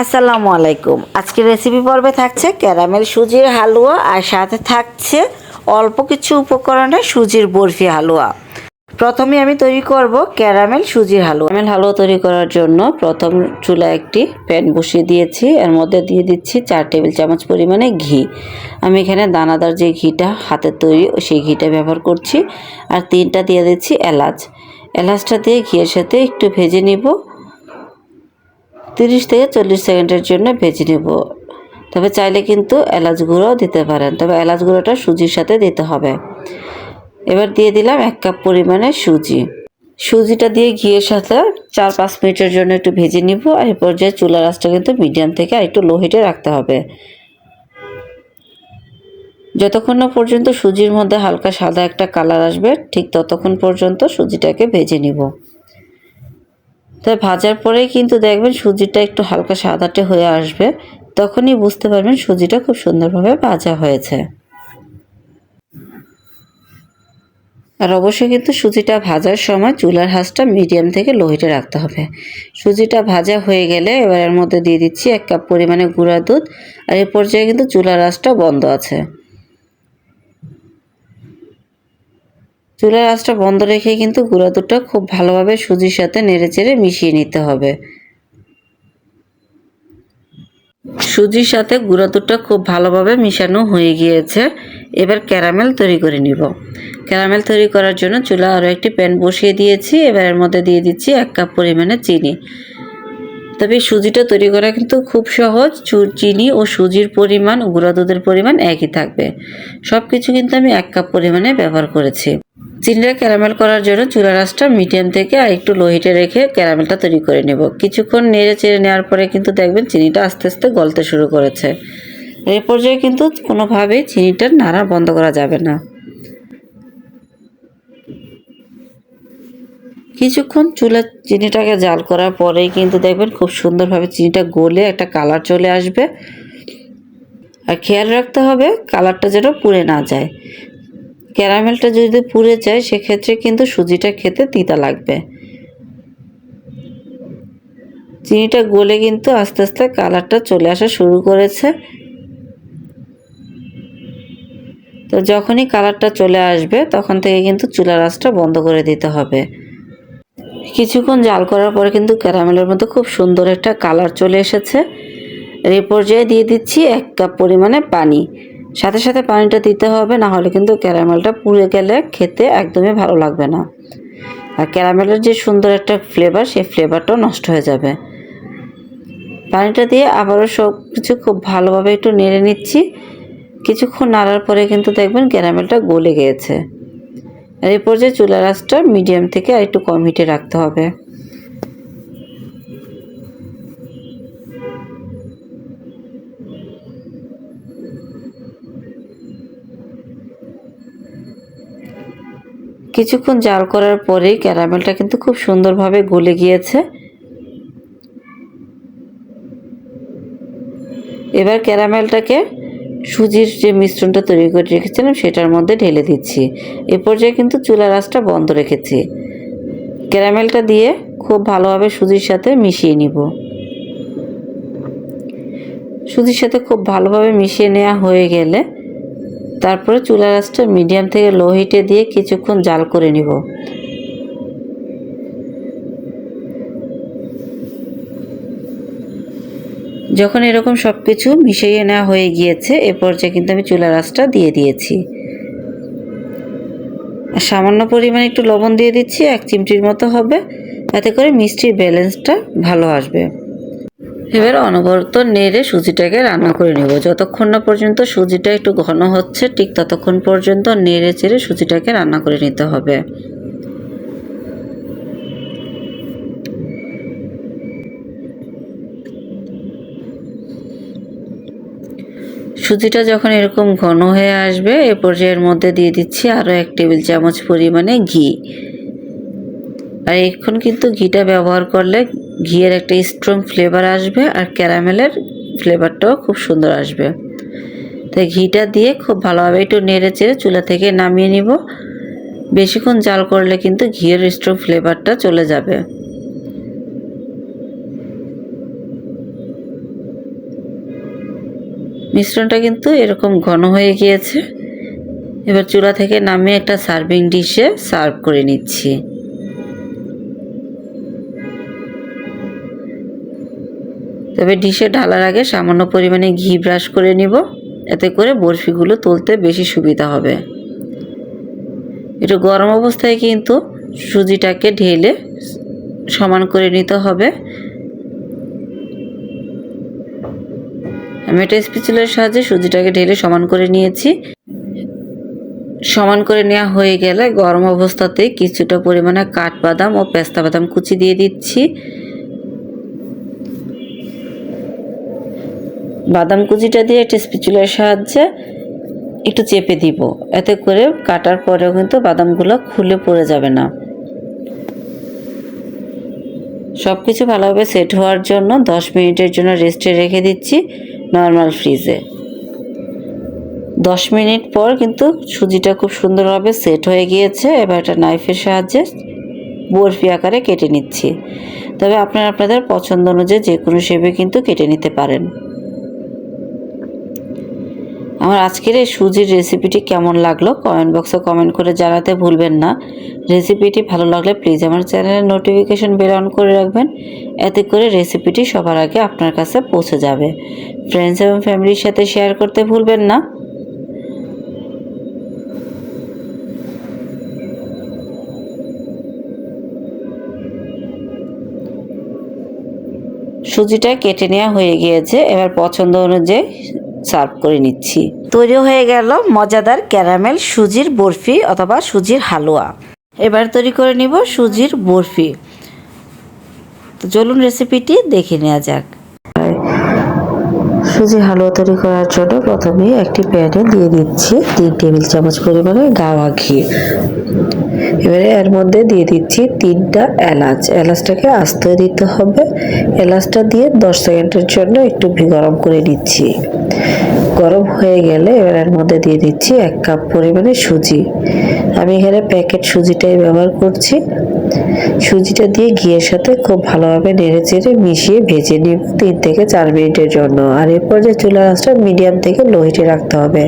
আসসালামু আলাইকুম। আজকের রেসিপি পর্বে থাকছে ক্যারামেল সুজির হালুয়া আর সাথে থাকছে অল্প কিছু উপকরণে সুজির বরফি হালুয়া। প্রথমে আমি তৈরি করব ক্যারামেল সুজির হালুয়া। ক্যারামেল হালুয়া তৈরি করার জন্য প্রথম চুলায় একটি প্যান বসিয়ে দিয়েছি। এর মধ্যে দিয়ে দিচ্ছি চার টেবিল চামচ পরিমাণে ঘি। আমি এখানে দানাদার যে ঘিটা হাতের তৈরি, সেই ঘিটা ব্যবহার করছি। আর তিনটা দিয়ে দিচ্ছি এলাচ। এলাচটা দিয়ে ঘিয়ের সাথে একটু ভেজে নিব। তিরিশ থেকে চল্লিশ সেকেন্ডের জন্য ভেজে নেব। তবে চাইলে কিন্তু এলাচ গুঁড়োও দিতে পারেন। তবে এলাচ গুঁড়োটা সুজির সাথে দিতে হবে। এবার দিয়ে দিলাম এক কাপ পরিমাণে সুজি। সুজিটা দিয়ে ঘিয়ের সাথে চার পাঁচ মিনিটের জন্য একটু ভেজে নিব আর এই পর্যায়ে চুলার আঁচটা কিন্তু মিডিয়াম থেকে আর একটু লো হিটে রাখতে হবে। যতক্ষণ না পর্যন্ত সুজির মধ্যে হালকা সাদা একটা কালার আসবে, ঠিক ততক্ষণ পর্যন্ত সুজিটাকে ভেজে নিব। তাই ভাজার পরেই কিন্তু দেখবেন সুজিটা একটু হালকা সাদাটে হয়ে আসবে। তখনই বুঝতে পারবেন সুজিটা খুব সুন্দরভাবে ভাজা হয়েছে। আর অবশ্যই কিন্তু সুজিটা ভাজার সময় চুলার হাঁসটা মিডিয়াম থেকে লোহিটে রাখতে হবে। সুজিটা ভাজা হয়ে গেলে এবার এর মধ্যে দিয়ে দিচ্ছি এক কাপ পরিমাণে গুঁড়া দুধ। আর এ পর্যায়ে কিন্তু চুলার হাঁসটা বন্ধ আছে। চুলার আঁচটা বন্ধ রেখে কিন্তু গুঁড়া দুধটা খুব ভালোভাবে সুজির সাথে নেড়ে চেড়ে মিশিয়ে নিতে হবে। সুজির সাথে গুঁড়া দুধটা খুব ভালোভাবে মিশানো হয়ে গিয়েছে। এবার ক্যারামেল তৈরি করে নিব। ক্যারামেল তৈরি করার জন্য চুলা আরও একটি প্যান বসিয়ে দিয়েছি। এবার এর মধ্যে দিয়ে দিচ্ছি এক কাপ পরিমাণে চিনি। তবে সুজিটা তৈরি করা কিন্তু খুব সহজ। চিনি ও সুজির পরিমাণ, গুঁড়া দুধের পরিমাণ একই থাকবে। সব কিছু কিন্তু আমি এক কাপ পরিমাণে ব্যবহার করেছি। চিনিটা ক্যারামেল করার জন্য চুলা আঁচটা মিডিয়াম থেকে আর একটু লো হিটে রেখে ক্যারামেলটা তৈরি করে নেব। কিছুক্ষণ নেড়ে চেড়ে নেওয়ার পরে কিন্তু দেখবেন চিনিটা আস্তে আস্তে গলতে শুরু করেছে। এই পর্যায়ে কিন্তু কোনোভাবেই চিনিটা নাড়া বন্ধ করা যাবে না। কিছুক্ষণ চুলা চিনিটাকে জাল করার পরেই কিন্তু দেখবেন খুব সুন্দরভাবে চিনিটা গলে একটা কালার চলে আসবে। আর খেয়াল রাখতে হবে কালারটা যেন পুড়ে না যায়। ক্যারামেলটা যদি পুড়ে যায়, সেক্ষেত্রে কিন্তু সুজিটা খেতে তিতা লাগবে। চিনিটা গলে কিন্তু আস্তে আস্তে কালারটা চলে আসা শুরু করেছে। তো যখনই কালারটা চলে আসবে, তখন থেকে কিন্তু চুলার আঁচটা বন্ধ করে দিতে হবে। কিছুক্ষণ জাল করার পরে কিন্তু ক্যারামেলের মধ্যে খুব সুন্দর একটা কালার চলে এসেছে। এই পর্যায়ে দিয়ে দিচ্ছি এক কাপ পরিমাণে পানি। সাথে সাথে পানিটা দিতে হবে, না হলে কিন্তু ক্যারামেলটা পুড়ে গেলে খেতে একদমই ভালো লাগবে না। আর ক্যারামেলের যে সুন্দর একটা ফ্লেভার সেই ফ্লেভারটাও নষ্ট হয়ে যাবে। পানিটা দিয়ে আবারও সব কিছু খুব ভালোভাবে একটু নেড়ে নিচ্ছি। কিছুক্ষণ নাড়ার পরে কিন্তু দেখবেন ক্যারামেলটা গলে গিয়েছে। আর এই পর্যায়ে চুলার আঁচটা মিডিয়াম থেকে আর একটু কম হিটে রাখতে হবে। কিছুক্ষণ জাল করার পরেই ক্যারামেলটা কিন্তু খুব সুন্দরভাবে গলে গিয়েছে। এবার ক্যারামেলটাকে সুজির যে মিশ্রণটা তৈরি করে রেখেছিলাম, সেটার মধ্যে ঢেলে দিচ্ছি। এ পর্যায়ে কিন্তু চুলার আঁচটা বন্ধ রেখেছি। ক্যারামেলটা দিয়ে খুব ভালোভাবে সুজির সাথে মিশিয়ে নিব। সুজির সাথে খুব ভালোভাবে মিশিয়ে নেওয়া হয়ে গেলে তারপরে চুলা আঁচটা মিডিয়াম থেকে লো হিটে দিয়ে কিছুক্ষণ জাল করে নিব। যখন এরকম সব কিছু মিশিয়ে নেওয়া হয়ে গিয়েছে, এ পর্যায়ে কিন্তু আমি চুলা আঁচটা দিয়ে দিয়েছি। আর সামান্য পরিমাণে একটু লবণ দিয়ে দিচ্ছি, এক চিমটির মতো হবে। এতে করে মিষ্টির ব্যালেন্সটা ভালো আসবে। এবার অনবরত নেড়ে সুজিটাকে রান্না করে নেব। যতক্ষণ না পর্যন্ত সুজিটা একটু ঘন হচ্ছে, ঠিক ততক্ষণ পর্যন্ত নেড়ে চেড়ে সুজিটাকে রান্না করে নিতে হবে। সুজিটা যখন এরকম ঘন হয়ে আসবে, এ পর্যায়ের মধ্যে দিয়ে দিচ্ছি আরও এক টেবিল চামচ পরিমাণে ঘি। আর এখন কিন্তু ঘিটা ব্যবহার করলে ঘিয়ের একটা স্ট্রং ফ্লেভার আসবে আর ক্যারামেলের ফ্লেভারটাও খুব সুন্দর আসবে। তাই ঘিটা দিয়ে খুব ভালোভাবে একটু নেড়ে চেড়ে চুলা থেকে নামিয়ে নিব। বেশিক্ষণ জাল করলে কিন্তু ঘিয়ের স্ট্রং ফ্লেভারটা চলে যাবে। মিশ্রণটা কিন্তু এরকম ঘন হয়ে গিয়েছে। এবার চুলা থেকে নামিয়ে একটা সার্ভিং ডিশে সার্ভ করে নিচ্ছি। তবে ডিশে ঢালার আগে সামান্য পরিমাণে ঘি ব্রাশ করে নিব। এতে করে বরফিগুলো তুলতে বেশি সুবিধা হবে। একটু গরম অবস্থায় কিন্তু সুজিটাকে ঢেলে সমান করে নিতে হবে। আমি একটা স্পিচুলের সাহায্যে সুজিটাকে ঢেলে সমান করে নিয়েছি। সমান করে নেওয়া হয়ে গেলে গরম অবস্থাতেই কিছুটা পরিমাণে কাঠবাদাম ও পেস্তা বাদাম কুচি দিয়ে দিচ্ছি। বাদাম কুচিটা দিয়ে একটা স্পিচুলার সাহায্যে একটু চেপে দিব। এতে করে কাটার পরেও কিন্তু বাদামগুলো খুলে পড়ে যাবে না। সব কিছু ভালোভাবে সেট হওয়ার জন্য দশ মিনিটের জন্য রেস্টে রেখে দিচ্ছি নর্মাল ফ্রিজে। দশ মিনিট পর কিন্তু সুজিটা খুব সুন্দরভাবে সেট হয়ে গিয়েছে। এবার একটা নাইফের সাহায্যে বরফি আকারে কেটে নিচ্ছি। তবে আপনারা আপনাদের পছন্দ অনুযায়ী যে কোনো শেপে কিন্তু কেটে নিতে পারেন। আমার আজকের এই সুজির রেসিপিটি কেমন লাগল কমেন্ট বক্সে কমেন্ট করে জানাতে ভুলবেন না। রেসিপিটি ভালো লাগলে প্লিজ আমার চ্যানেলের নোটিফিকেশন বেল অন করে রাখবেন। এতে করে রেসিপিটি সবার আগে আপনার কাছে পৌঁছে যাবে। ফ্রেন্ডস এবং ফ্যামিলির সাথে শেয়ার করতে ভুলবেন না। সুজিটা কেটে নেওয়া হয়ে গিয়েছে। এবার পছন্দ অনুযায়ী সার্ভ করে নিচ্ছি। তৈরি হয়ে গেল মজাদার ক্যারামেল, সুজির বরফি অথবা সুজির হালুয়া। এবার তৈরি করে নিব সুজির বরফি। তো চলুন রেসিপিটি দেখে নেওয়া যাক। সুজি হালুয়া তৈরি করার জন্য প্রথমে একটি প্যানে দিয়ে দিচ্ছি তিন টেবিল চামচ পরিমাণে গাওয়া ঘি। এবারে এর মধ্যে দিয়ে দিচ্ছি তিনটা এলাচ। এলাচটাকে আস্তে দিতে হবে। এলাচটা দিয়ে দশ সেকেন্ডের জন্য একটু গরম করে নিচ্ছি। গরম হয়ে গেলে এবার এর মধ্যে দিয়ে দিচ্ছি এক কাপ পরিমাণে সুজি। আমি এখানে প্যাকেট সুজিটাই ব্যবহার করছি। সুজিটা দিয়ে ঘিয়ের সাথে খুব ভালোভাবে নেড়ে চেড়ে মিশিয়ে ভেজে নিব তিন থেকে চার মিনিটের জন্য। আর এরপর যে চুলার আঁচটা মিডিয়াম থেকে লো হিটে রাখতে হবে।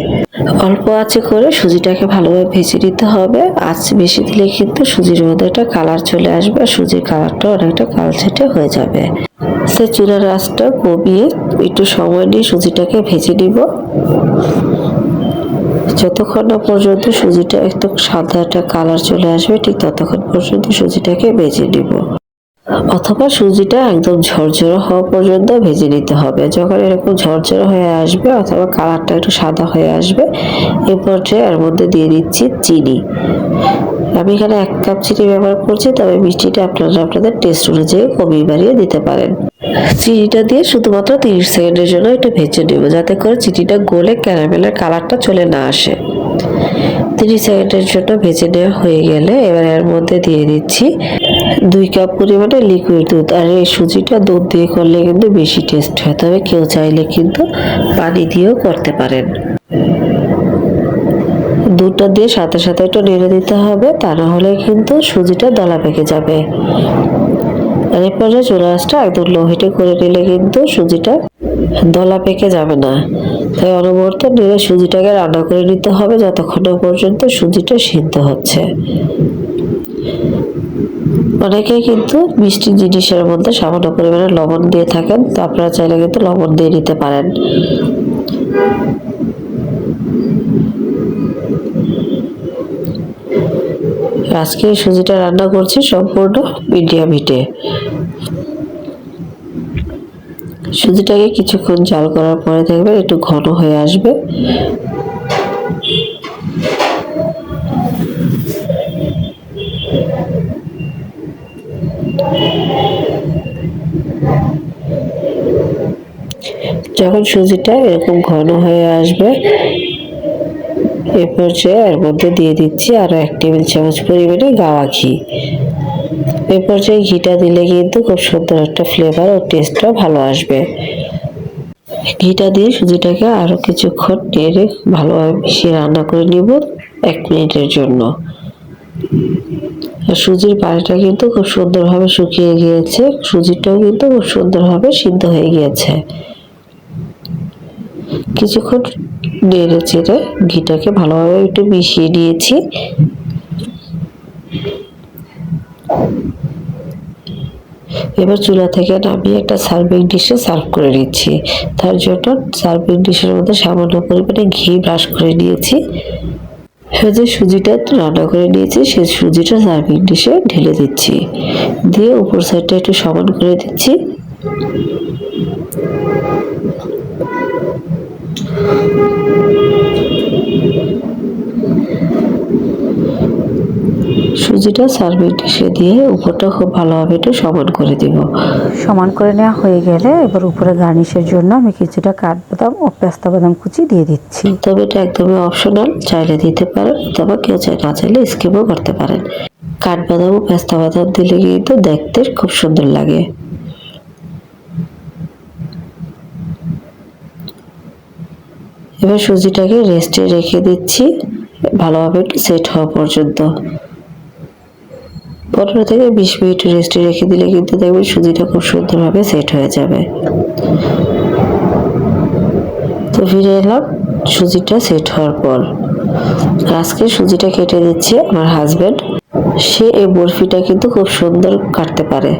অল্প আঁচে করে সুজিটাকে ভালোভাবে ভেজে নিতে হবে। আঁচ বেশি দিলে কিন্তু সুজির মধ্যে একটা কালার চলে আসবে আর সুজির কালারটা অনেকটা কালচেটে হয়ে যাবে। সে চুলার আঁচটা কমিয়ে একটু সময় নিয়ে সুজিটাকে ভেজে নিব। যতক্ষণ না পর্যন্ত সুজিটা একটু সাদা একটা কালার চলে আসবে, ঠিক ততক্ষণ পর্যন্ত সুজিটাকে ভেজে নিব। অথবা সুজিটা একদম ঝরঝরে হওয়া পর্যন্ত ভেজে নিতে হবে। যখন এরকম ঝরঝরে হয়ে আসবে অথবা কালারটা একটু সাদা হয়ে আসবে, এ পর্যায়ে এর মধ্যে দিয়ে দিচ্ছি চিনি। আমি এখানে এক কাপ চিনি ব্যবহার করছি, তবে মিষ্টিটা আপনারা আপনাদের টেস্ট অনুযায়ী কমিয়ে বাড়িয়ে দিতে পারেন। চিনিটা দিয়ে শুধুমাত্র তিরিশ সেকেন্ডের জন্য একটু ভেজে নেব, যাতে করে চিনিটা গলে ক্যারামেলের কালারটা চলে না আসে। তিরিশ সেকেন্ডের জন্য ভেজে নেওয়া হয়ে গেলে এবার এর মধ্যে দিয়ে দিচ্ছি দুই কাপ পরিমাণে লিকুইড দুধ। আর এই সুজিটা দুধ দিয়ে করলে কিন্তু বেশি টেস্ট হয়, তবে কেউ চাইলে কিন্তু পানি দিয়েও করতে পারেন। দুধটা দিয়ে সাথে সাথে একটু নেড়ে দিতে হবে তা না হলে কিন্তু সুজিটা দলা পেকে যাবে। এরপরে চুলা আঁচটা একদম লো হিটে করে নিলে কিন্তু সুজিটা দলা পেকে যাবে না। তাই অনবরত নেড়ে সুজিটাকে রান্না করে নিতে হবে, যতক্ষণ পর্যন্ত সুজিটা সিদ্ধ হচ্ছে। অনেকেই কিন্তু মিষ্টি জিনিসের মধ্যে সামান্য পরিমাণে লবণ দিয়ে থাকেন, তো আপনারা চাইলে কিন্তু লবণ দিয়ে নিতে পারেন। আজকে সুজিটা রান্না করছি সম্পূর্ণ মিডিয়াম হিটে সুজিটাকে কিছুক্ষণ জাল করার পরে দেখবেন একটু ঘন হয়ে আসবে। যখন সুজিটা এরকম ঘন হয়ে আসবে এ পর্যায়ে এর মধ্যে দিয়ে দিচ্ছি আরও এক টেবিল চামচ পরিমাণে গাওয়া ঘি। এ পর্যায়ে ঘিটা দিলে কিন্তু খুব সুন্দর একটা ফ্লেভার ও টেস্টটাও ভালো আসবে। ঘিটা দিয়ে সুজিটাকে আরও কিছুক্ষণ নেড়ে ভালোভাবে মিশিয়ে রান্না করে নিব এক মিনিটের জন্য। সুজির পানিটা কিন্তু খুব সুন্দরভাবে শুকিয়ে গিয়েছে। সুজিটাও কিন্তু খুব সুন্দরভাবে সিদ্ধ হয়ে গিয়েছে। কিছুক্ষণ নেড়ে চেড়ে ঘিটাকে ভালোভাবে একটু মিশিয়ে নিয়েছি এবার চুলা থেকে নামিয়ে একটা সার্ভিং ডিশে সার্ভ করে নিচ্ছি। তার জন্য সার্ভিং ডিশের মধ্যে সামান্য পরিমাণে ঘি ব্রাশ করে নিয়েছি। যে সুজিটা রান্না করে নিয়েছি, সেই সুজিটা সার্ভিং ডিশে ঢেলে দিচ্ছি। দিয়ে উপর সাইডটা একটু সমান করে দিচ্ছি। সুজিটা সার্ভিং ডিশে দিয়ে উপরটা খুব ভালোভাবে একটু সমান করে দিব। সমান করে নেওয়া হয়ে গেলে এবার উপরে গার্নিশের জন্য আমি কিছুটা কাঠবাদাম ও পেস্তা বাদাম কুচি দিয়ে দিচ্ছি। তবে এটা একদমই অপশনাল চাইলে দিতে পারেন অথবা কেউ চাই না চাইলে স্কিপও করতে পারেন। কাঠবাদাম ও পেস্তা বাদাম দিলে কিন্তু দেখতে খুব সুন্দর লাগে। এবার সুজিটাকে রেস্টে রেখে দিচ্ছি ভালোভাবে একটু সেট হওয়া পর্যন্ত। পনেরো থেকে বিশ মিনিট রেস্টে রেখে দিলে কিন্তু দেখবেন সুজিটা খুব সুন্দরভাবে সেট হয়ে যাবে। তো ফিরে এলাম, সুজিটা সেট হওয়ার পর। আজকে সুজিটা কেটে দিচ্ছে আমার হাজবেন্ড সে এই বরফিটা কিন্তু খুব সুন্দর কাটতে পারে।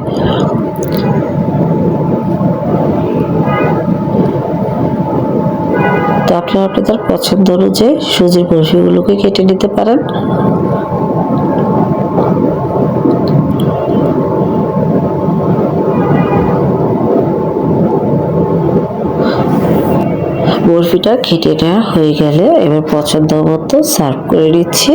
তো আপনারা আপনাদের পছন্দ অনুযায়ী সুজির বরফিগুলোকে কেটে নিতে পারেন। বরফিটা কেটে নেওয়া হয়ে গেলে এবার পছন্দ মতো সার্ভ করে নিচ্ছি।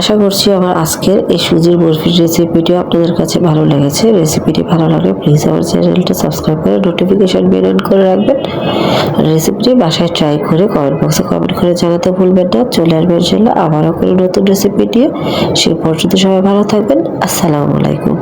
আশা করছি আমার আজকের এই সুজির বরফির রেসিপিটি আপনাদের কাছে ভালো লেগেছে। রেসিপিটি ভালো লাগলে প্লিজ আমার চ্যানেলটা সাবস্ক্রাইব করে নোটিফিকেশন বেল অন করে রাখবেন। রেসিপিটি বাসায় ট্রাই করে কমেন্ট বক্সে কমেন্ট করে জানাতে ভুলবেন না। চলে আসবেন জন্য আবারও করে নতুন রেসিপি নিয়ে। সে পর্যন্ত সবাই ভালো থাকবেন। আসসালামু আলাইকুম।